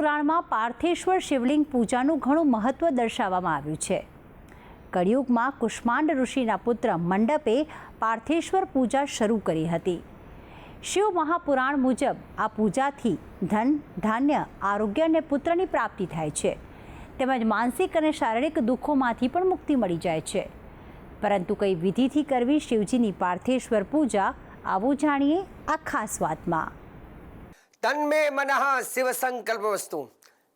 પુરાણમાં પાર્થેશ્વર શિવલિંગ પૂજાનું ઘણું મહત્ત્વ દર્શાવવામાં આવ્યું છે. કળિયુગમાં કુષ્માંડ ઋષિના પુત્ર મંડપે પાર્થેશ્વર પૂજા શરૂ કરી હતી. શિવ મહાપુરાણ મુજબ આ પૂજાથી ધન, ધાન્ય, આરોગ્ય અને પુત્રની પ્રાપ્તિ થાય છે. તેમજ માનસિક અને શારીરિક દુઃખોમાંથી પણ મુક્તિ મળી જાય છે. પરંતુ કઈ વિધિથી કરવી શિવજીની પાર્થેશ્વર પૂજા, આવું જાણીએ આ ખાસ વાતમાં. તન્મે મનઃ શિવ સંકલ્પ વસ્તુ.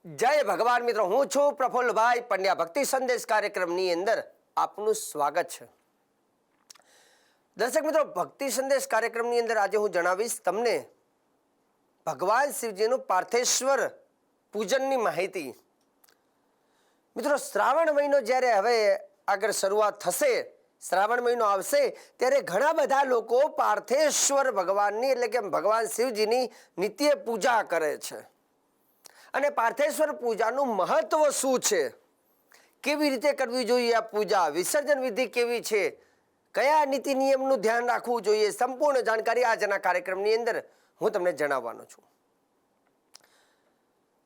જય ભગવાન મિત્રો, હું છું પ્રફુલ્લભાઈ પંડ્યા. ભક્તિ સંદેશ કાર્યક્રમની અંદર આપનું સ્વાગત છે. દર્શક મિત્રો, ભક્તિ સંદેશ કાર્યક્રમની અંદર આજે હું જણાવીશ તમને ભગવાન શિવજીનું પાર્થેશ્વર પૂજનની માહિતી. મિત્રો, શ્રાવણ મહિનો જ્યારે હવે આગળ શરૂઆત થશે શ્રાવણ મહિનો આવશે ત્યારે ઘણા બધા લોકો પાર્થેશ્વર ભગવાનની એટલે કે ભગવાન શિવજીની નિત્ય પૂજા કરે છે. અને પાર્થેશ્વર પૂજાનું મહત્વ શું છે? કેવી રીતે કરવી જોઈએ આ પૂજા? વિસર્જન વિધિ કેવી છે? કયા નીતિ નિયમનું ધ્યાન રાખવું જોઈએ? સંપૂર્ણ જાણકારી આજના કાર્યક્રમની અંદર હું તમને જણાવવાનો છું.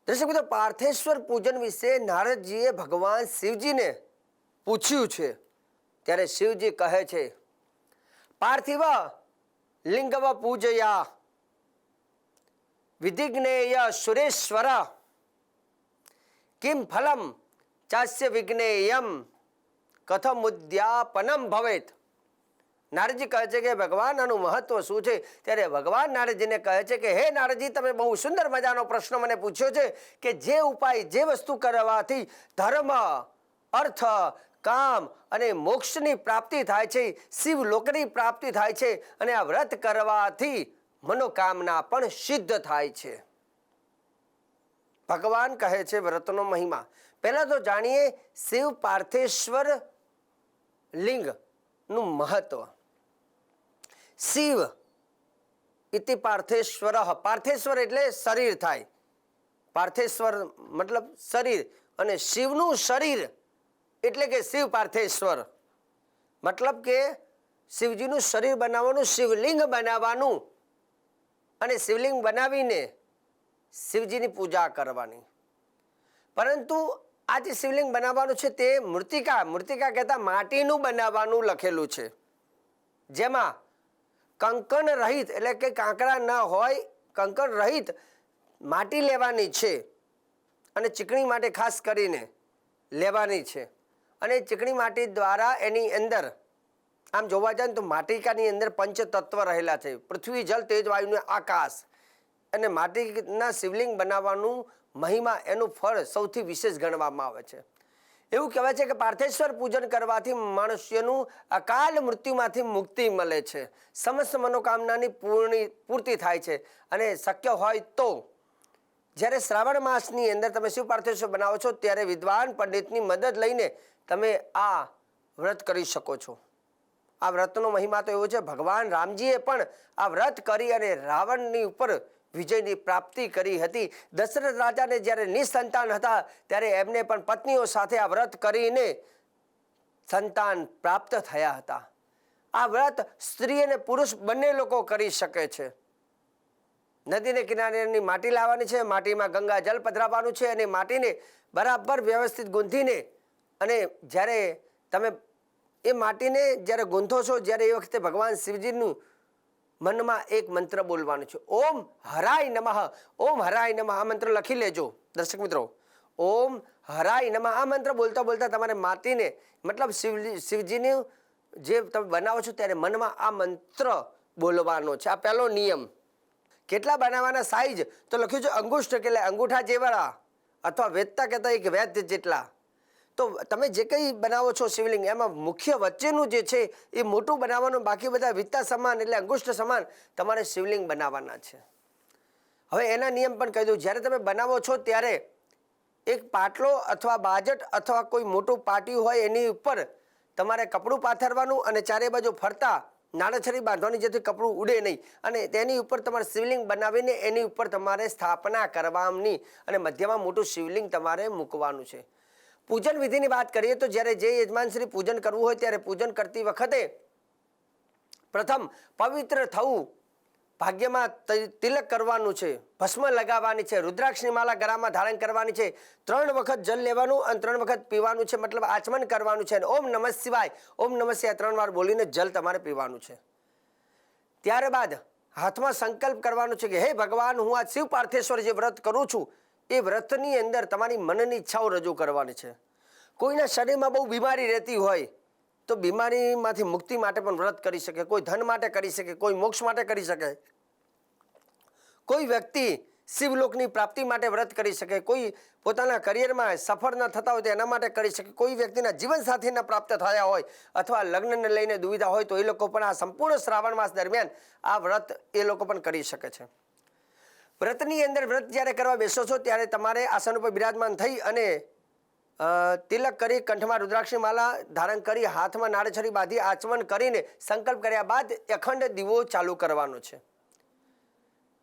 દર્શક મિત્રો, પાર્થેશ્વર પૂજન વિશે નારદજીએ ભગવાન શિવજીને પૂછ્યું છે ત્યારે શિવજી કહે છે, પાર્થિવ લિંગવ પૂજયા, વિધિજ્ઞેય સુરેશ્વર, કિમ ફલમ ચાસ્ય વિજ્ઞેયમ કથમ ઉદ્યાપનમ ભવેત. નારદજી કહે છે કે ભગવાન આનું મહત્વ શું છે? ત્યારે ભગવાન નારદજીને કહે છે કે, હે નારદજી, તમે બહુ સુંદર મજાનો પ્રશ્ન મને પૂછ્યો છે કે જે ઉપાય, જે વસ્તુ કરવાથી ધર્મ, અર્થ કામ અને મોક્ષની પ્રાપ્તિ થાય છે શિવ લોકની પ્રાપ્તિ થાય છે અને આ વ્રત કરવાથી મનોકામના પણ સિદ્ધ થાય છે. ભગવાન કહે છે વ્રતનો મહિમા. પહેલા તો જાણીએ શિવ પાર્થેશ્વર લિંગનું મહત્વ. શિવ ઇતિ પાર્થેશ્વર પાર્થેશ્વર એટલે શરીર થાય. પાર્થેશ્વર મતલબ શરીર અને શિવનું શરીર એટલે કે શિવ પાર્થેશ્વર. મતલબ કે શિવજીનું શરીર બનાવવાનું, શિવલિંગ બનાવવાનું. અને શિવલિંગ બનાવીને શિવજીની પૂજા કરવાની. પરંતુ આ જે શિવલિંગ બનાવવાનું છે તે મૃતિકા મૃતિકા કહેતા માટીનું બનાવવાનું લખેલું છે. જેમાં કંકણ રહિત, એટલે કે કાંકરા ન હોય, કંકણ રહિત માટી લેવાની છે. અને ચીકણી માટે ખાસ કરીને લેવાની છે. અને ચીકણી માટી દ્વારા એની અંદર, આમ જોવા જાય તો માટીકાની અંદર પંચ તત્વ રહેલા છે. પૃથ્વી, જલ, તેજ વાયુને આકાશ. અને માટીના શિવલિંગ બનાવવાનું મહિમા એનું ફળ સૌથી વિશેષ ગણવામાં આવે છે. એવું કહેવાય છે કે પાર્થેશ્વર પૂજન કરવાથી મનુષ્યનું અકાલ મૃત્યુમાંથી મુક્તિ મળે છે. સમસ્ત મનોકામનાની પૂર્ણી, પૂર્તિ થાય છે. અને શક્ય હોય તો જ્યારે શ્રાવણ માસની અંદર તમે શિવ પાર્થેશ્વર બનાવો છો, ત્યારે વિદ્વાન પંડિતની મદદ લઈને તમે આ વ્રત કરી શકો છો. આ વ્રતનો મહિમા તો એવો છે, ભગવાન રામજીએ પણ આ વ્રત કરી અને રાવણની ઉપર વિજયની પ્રાપ્તિ કરી હતી. દશરથ રાજાને જ્યારે નિસંતાન હતા, ત્યારે એમને પણ પત્નીઓ સાથે આ વ્રત કરીને સંતાન પ્રાપ્ત થયા હતા. આ વ્રત સ્ત્રી અને પુરુષ બંને લોકો કરી શકે છે. નદીને કિનારેની માટી લાવવાની છે, માટીમાં ગંગા જલ પધરાવવાનું છે અને માટીને બરાબર વ્યવસ્થિત ગૂંથીને અને જ્યારે તમે એ માટીને જ્યારે ગૂંથો છો, જ્યારે એ વખતે ભગવાન શિવજીનું મનમાં એક મંત્ર બોલવાનું છે, ઓમ હરાય નમઃ, ઓમ હરાય નમઃ, આ મંત્ર લખી લેજો, દર્શક મિત્રો. ઓમ હરાય નમઃ, આ મંત્ર બોલતા બોલતા તમારે માટીને, મતલબ શિવજી, શિવજીનું જે તમે બનાવો છો, ત્યારે મનમાં આ મંત્ર બોલવાનો છે, આ પહેલો નિયમ. કેટલા બનાવવાના સાઈઝ તો લખ્યું છે અંગુષ્ઠ એટલે અંગૂઠા જેવાળા અથવા વેદતા કહેતા એક વેદ જેટલા. તો તમે જે કંઈ બનાવો છો શિવલિંગ, એમાં મુખ્ય વચ્ચેનું જે છે એ મોટું બનાવવાનું, બાકી બધા વિત્તા સમાન એટલે અંગુષ્ઠ સમાન તમારે શિવલિંગ બનાવવાના છે. હવે એના નિયમ પણ કહી દઉં. જ્યારે તમે બનાવો છો ત્યારે એક પાટલો અથવા બાજટ અથવા કોઈ મોટું પાટિયું હોય એની ઉપર તમારે કપડું પાથરવાનું અને ચારે બાજુ ફરતા નાળછરી બાંધવાની જેથી કપડું ઉડે નહીં. અને તેની ઉપર તમારે શિવલિંગ બનાવીને એની ઉપર તમારે સ્થાપના કરવાની અને મધ્યમાં મોટું શિવલિંગ તમારે મૂકવાનું છે. પૂજન વિધિની વાત કરીએ તો જ્યારે જે યજમાન શ્રી પૂજન કરવું હોય ત્યારે પૂજન કરતી વખતે પ્રથમ પવિત્ર થવું ભાગ્યમાં તિલક કરવાનું છે, ભસ્મ લગાવવાની છે, રુદ્રાક્ષની માલા ગળામાં ધારણ કરવાની છે, ત્રણ વખત જલ લેવાનું અને ત્રણ વખત પીવાનું છે, મતલબ આચમન કરવાનું છે અને ઓમ નમઃ શિવાય, ઓમ નમઃ શિવાય ત્રણ વાર બોલીને જલ તમારે પીવાનું છે. ત્યારબાદ હાથમાં સંકલ્પ કરવાનો છે કે, હે ભગવાન, હું આ શિવ પાર્થેશ્વર જે વ્રત કરું છું, એ વ્રતની અંદર તમારી મનની ઈચ્છાઓ રજૂ કરવાની છે. કોઈના શરીરમાં બહુ બીમારી રહેતી હોય તો બીમારીમાંથી મુક્તિ માટે પણ વ્રત કરી શકે, કોઈ ધન માટે કરી શકે, કોઈ મોક્ષ માટે કરી શકે. કોઈ વ્યક્તિ શિવલોકની પ્રાપ્તિ માટે વ્રત કરી શકે, કોઈ પોતાના કરિયરમાં સફળ ન થતા હોય તો એના માટે કરી શકે, કોઈ વ્યક્તિના જીવનસાથીના પ્રાપ્ત થયા હોય અથવા લગ્નને લઈને દુવિધા હોય તો એ લોકો પણ આ સંપૂર્ણ શ્રાવણ માસ દરમિયાન આ વ્રત એ લોકો પણ કરી શકે છે. વ્રતની અંદર વ્રત જ્યારે કરવા બેસો છો ત્યારે તમારે આસન ઉપર બિરાજમાન થઈ અને તિલક કરી, કંઠમાં રુદ્રાક્ષની માલા ધારણ કરી, હાથમાં નાળછરી બાંધી, આચમન કરીને સંકલ્પ કર્યા બાદ અખંડ દીવો ચાલુ કરવાનો છે.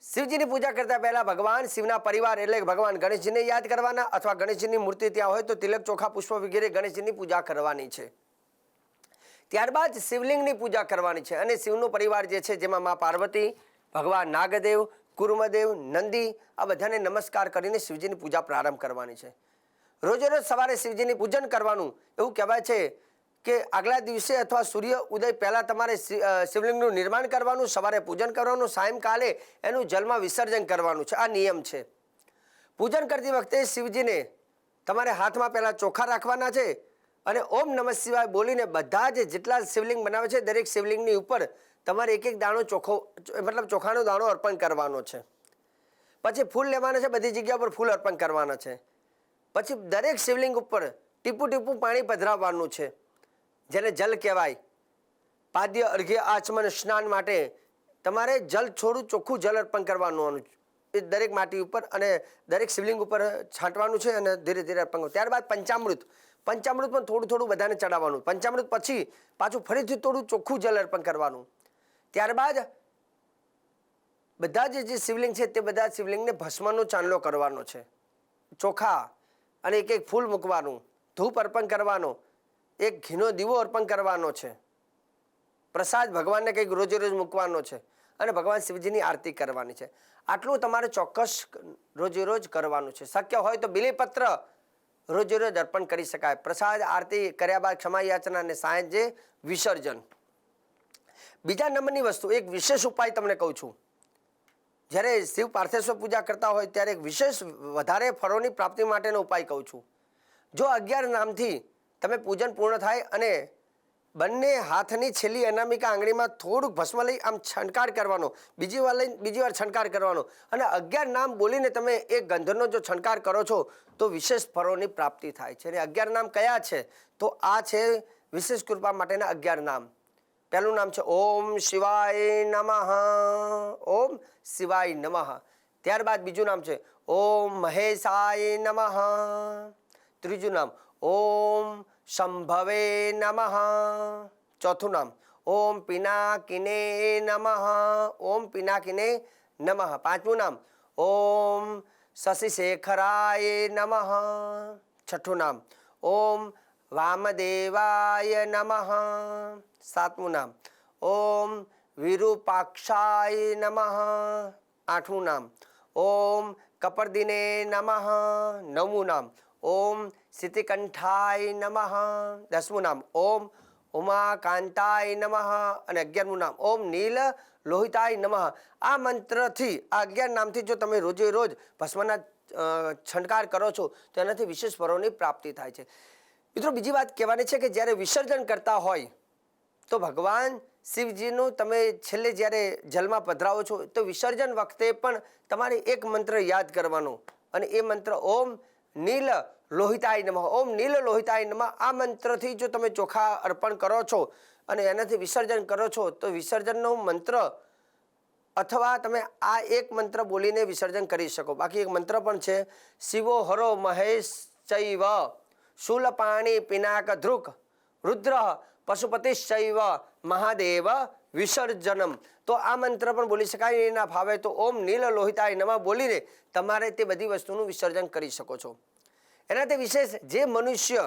શિવજીની પૂજા કરતા પહેલા ભગવાન શિવના પરિવાર એટલે ભગવાન ગણેશજીને યાદ કરવાના અથવા ગણેશજીની મૂર્તિ ત્યાં હોય તો તિલક ચોખા, પુષ્પ વગેરે ગણેશજીની પૂજા કરવાની છે. ત્યારબાદ શિવલિંગની પૂજા કરવાની છે અને શિવનો પરિવાર જે છે જેમાં મા પાર્વતી, ભગવાન નાગદેવ, કુર્મદેવ, નંદી આ બધાને નમસ્કાર કરીને શિવજીની પૂજા પ્રારંભ કરવાની છે. રોજે રોજ સવારે શિવજીની પૂજન કરવાનું. એવું કહેવાય છે કે આગલા દિવસે અથવા સૂર્ય ઉદય પહેલાં તમારે શિવલિંગનું નિર્માણ કરવાનું, સવારે પૂજન કરવાનું, સાયંકાલે એનું જલમાં વિસર્જન કરવાનું છે. આ નિયમ છે. પૂજન કરતી વખતે શિવજીને તમારે હાથમાં પહેલાં ચોખા રાખવાના છે અને ઓમ નમઃ શિવાય બોલીને બધા જ જેટલા શિવલિંગ બનાવે છે દરેક શિવલિંગની ઉપર તમારે એક એક દાણો ચોખ્ખો મતલબ ચોખાનો દાણો અર્પણ કરવાનો છે. પછી ફૂલ લેવાના છે, બધી જગ્યા પર ફૂલ અર્પણ કરવાના છે. પછી દરેક શિવલિંગ ઉપર ટીપુ ટીપું પાણી પધરાવવાનું છે. જેને જલ કહેવાય. પાદ્ય અર્ઘ્ય આચમન સ્નાન માટે તમારે જલ છોડું ચોખ્ખું જલ અર્પણ કરવાનું એ દરેક માટી ઉપર અને દરેક શિવલિંગ ઉપર છાંટવાનું છે અને ધીરે ધીરે અર્પણ કરવું ત્યારબાદ પંચામૃત. પંચામૃત પણ થોડું થોડું બધાને ચડાવવાનું. પંચામૃત પછી પાછું ફરીથી થોડું ચોખ્ખું જલ અર્પણ કરવાનું. ત્યારબાદ બધા જે શિવલિંગ છે તે બધા શિવલિંગને ભસ્મનો ચાંદલો કરવાનો છે. ચોખા અને એક એક ફૂલ મૂકવાનું, ધૂપ અર્પણ કરવાનો, એક ઘીનો દીવો અર્પણ કરવાનો છે. પ્રસાદ ભગવાનને કંઈક રોજે રોજ મૂકવાનો છે અને ભગવાન શિવજીની આરતી કરવાની છે. આટલું તમારે ચોક્કસ રોજે રોજ કરવાનું છે. શક્ય હોય તો બિલીપત્ર રોજે રોજ અર્પણ કરી શકાય. પ્રસાદ, આરતી કર્યા બાદ ક્ષમા યાચના અને સાંજે વિસર્જન. બીજા નંબરની વસ્તુ, એક વિશેષ ઉપાય તમને કહું છું. જ્યારે શિવ પાર્થેશ્વર પૂજા કરતા હોય ત્યારે એક વિશેષ વધારે ફળોની પ્રાપ્તિ માટેનો ઉપાય કહું છું. જો અગિયાર નામથી તમે પૂજન પૂર્ણ થાય અને બંને હાથની છેલ્લી અનામિકા આંગળીમાં થોડુંક ભસ્મ લઈ આમ છંટકાર કરવાનો, બીજી વાર લઈને બીજી વાર છંટકાર કરવાનો અને અગિયાર નામ બોલીને તમે એ ગંધનો જો છંટકાર કરો છો તો વિશેષ ફળોની પ્રાપ્તિ થાય છે. અને અગિયાર નામ કયા છે? તો આ છે વિશેષ કૃપા માટેના અગિયાર નામ. પહેલું નામ છે ઓમ શિવાય નમઃ, ઓમ શિવાય નમઃ. ત્યારબાદ બીજું નામ છે ઓમ મહેશાય નમઃ. ત્રીજું નામ ઓમ શંભવે નમઃ. ચોથું નામ ઓમ પિનાકિને નમઃ. ઓમ પિનાકિને નમઃ. પાંચમું નામ ઓમ શશિશેખરાય નમઃ. છઠ્ઠું નામ ઓમ વામદેવાય નમઃ સાતમું નામ ઓમ વિરૂપાક્ષાય નમઃ આઠમું નામ ઓમ કપરદિને નમઃ નવમું નામ ઓમ સિતિકંઠાય નમઃ દસમું નામ ઓમ ઉમાકાંતાય નમઃ અને અગિયારમું નામ। ઓમ નીલ લોહિતાય નમઃ। આ મંત્રથી, આ અગિયાર નામથી જો તમે રોજે રોજ ભસ્મના છંટકાર કરો છો, તો એનાથી વિશેષ ફળોની પ્રાપ્તિ થાય છે. મિત્રો, બીજી વાત કહેવાની છે કે જ્યારે વિસર્જન કરતા હોય, તો ભગવાન શિવજીનું તમે છેલ્લે જ્યારે જલમાં પધરાવો છો, તો વિસર્જન વખતે પણ તમારે એક મંત્ર યાદ કરવાનો. અને એ મંત્ર, ઓમ નીલ લોહિતાય નમઃ, ઓમ નીલ લોહિતાય નમઃ, આ મંત્રથી જો તમે ચોખા અર્પણ કરો છો અને એનાથી વિસર્જન કરો છો, તો વિસર્જનનો મંત્ર અથવા તમે આ એક મંત્ર બોલીને વિસર્જન કરી શકો. બાકી એક મંત્ર પણ છે, શિવો હરો મહેશ ચૈવ. શૂલપાણી પિનાક ધ્રુક રુદ્ર પશુપતિશ્ચૈવ મહાદેવ વિસર્જનમ તો આ મંત્ર પણ બોલી શકાય એના ભાવે તો ઓમ નીલ લોહિતાય નમા બોલીને તમારે તે બધી વસ્તુનું વિસર્જન કરી શકો છો એનાથી વિશેષ જે મનુષ્ય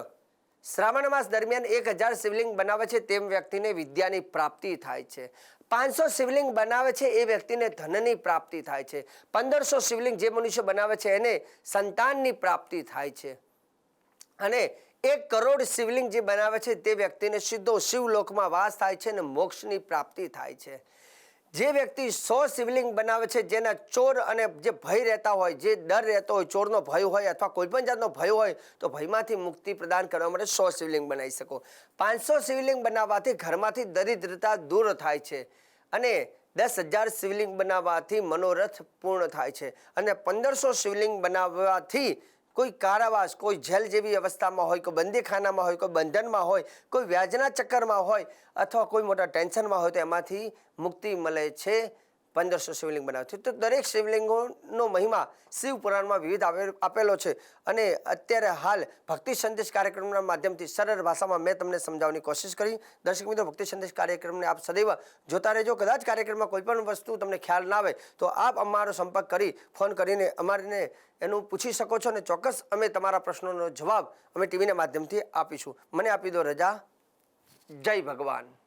શ્રાવણ માસ દરમિયાન એક હજાર શિવલિંગ બનાવે છે તેમ વ્યક્તિને વિદ્યાની પ્રાપ્તિ થાય છે પાંચસો શિવલિંગ બનાવે છે એ વ્યક્તિને ધનની પ્રાપ્તિ થાય છે પંદરસો શિવલિંગ જે મનુષ્ય બનાવે છે એને સંતાનની પ્રાપ્તિ થાય છે અને એક કરોડ શિવલિંગ જે બનાવે છે તે વ્યક્તિને સીધો શિવલોકમાં વાસ થાય છે અને મોક્ષની પ્રાપ્તિ થાય છે. જે વ્યક્તિ સો શિવલિંગ બનાવે છે, જેના ચોર અને જે ભય રહેતા હોય, જે ડર રહેતો હોય, ચોરનો ભય હોય અથવા કોઈ પણ જાતનો ભય હોય, તો ભયમાંથી મુક્તિ પ્રદાન કરવા માટે સો શિવલિંગ બનાવી શકો. પાંચસો શિવલિંગ બનાવવાથી ઘરમાંથી દરિદ્રતા દૂર થાય છે અને દસ હજાર શિવલિંગ બનાવવાથી મનોરથ પૂર્ણ થાય છે. અને પંદરસો શિવલિંગ બનાવવાથી કોઈ કારાવાસ, કોઈ જેલ જેવી અવસ્થામાં હોય, કોઈ બંદીખાનામાં હોય, કોઈ બંધનમાં હોય, કોઈ વ્યાજના ચક્કરમાં હોય અથવા કોઈ મોટા ટેન્શનમાં હોય તો એમાંથી મુક્તિ મળે છે. પંદરસો શિવલિંગ બનાવ્યું છે. તો દરેક શિવલિંગોનો મહિમા શિવ પુરાણમાં વિવિધ આપેલો છે. અને અત્યારે હાલ ભક્તિ સંદેશ કાર્યક્રમના માધ્યમથી સરળ ભાષામાં મેં તમને સમજાવવાની કોશિશ કરી. દર્શક મિત્રો, ભક્તિ સંદેશ કાર્યક્રમને આપ સદૈવ જોતા રહેજો. કદાચ કાર્યક્રમમાં કોઈ પણ વસ્તુ તમને ખ્યાલ ના આવે, તો આપ અમારો સંપર્ક કરી, ફોન કરીને અમારને એનું પૂછી શકો છો અને ચોક્કસ અમે તમારા પ્રશ્નોનો જવાબ અમે ટીવીના માધ્યમથી આપીશું. મને આપી દો રજા. જય ભગવાન.